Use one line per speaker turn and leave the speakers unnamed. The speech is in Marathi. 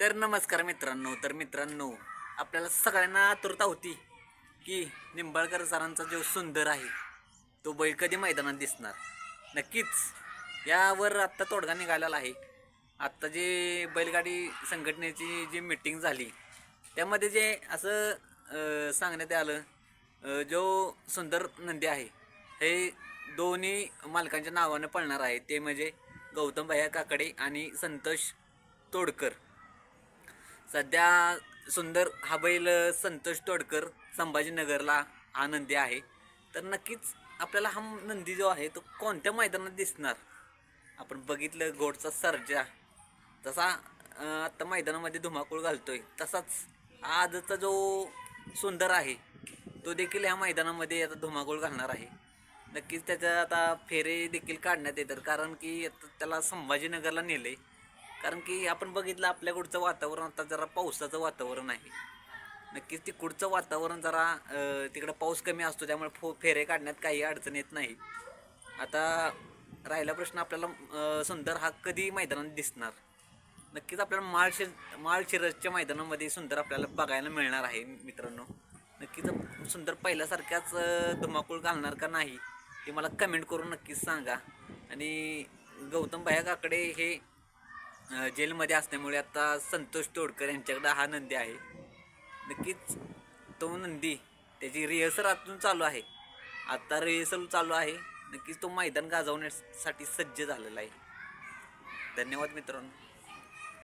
तर नमस्कार मित्रांनो तर मित्रांनो आपल्याला सगळ्यांना आतुरता होती की निंबाळकर सरांचा जो सुंदर आहे तो बैल कधी मैदानात दिसणार? नक्कीच यावर आत्ता तोडगा निघालेला आहे. आत्ता जे बैलगाडी संघटनेची जी मीटिंग झाली त्यामध्ये जे असं सांगण्यात आलं जो सुंदर नंदी आहे हे दोन्ही मालकांच्या नावानं पळणार आहे. ते म्हणजे गौतम भैया काकडे आणि संतोष तोडकर. सध्या सुंदर हा बैल संतोष तोडकर संभाजीनगरला हा नंदी आहे. तर नक्कीच आपल्याला हा नंदी जो आहे तो कोणत्या मैदानात दिसणार? आपण बघितलं गोडचा सर्जा. तसा आत्ता मैदानामध्ये धुमाकूळ घालतोय. तसाच आजचा जो सुंदर आहे तो देखील ह्या मैदानामध्ये आता धुमाकूळ घालणार आहे. नक्कीच त्याच्या आता फेरे देखील काढण्यात येतात. कारण की आता त्याला संभाजीनगरला नेले कारण की आपण बघितलं आपल्याकडचं वातावरण आता जरा पावसाचं वातावरण आहे. नक्कीच तिकडचं वातावरण जरा तिकडं पाऊस कमी असतो त्यामुळे फो फेरे काढण्यात काही अडचण येत नाही. आता राहिला प्रश्न आपल्याला सुंदर हा कधी मैदानात दिसणार? नक्कीच आपल्याला माळशिर माळशिरजच्या मैदानामध्ये सुंदर आपल्याला बघायला मिळणार आहे मित्रांनो. नक्कीच सुंदर पहिल्यासारख्याच धुमाकूळ घालणार का नाही हे मला कमेंट करून नक्कीच सांगा. आणि गौतम भाया काकडे हे जेलमध्ये असल्यामुळे आता संतोष तोडकर यांच्याकडे हा नंदी आहे. नक्कीच तो नंदी त्याची रिहर्सल आतून चालू आहे. आता रिहर्सल चालू आहे. नक्कीच तो मैदान गाजवण्यासाठी सज्ज झालेला आहे. धन्यवाद मित्रांनो.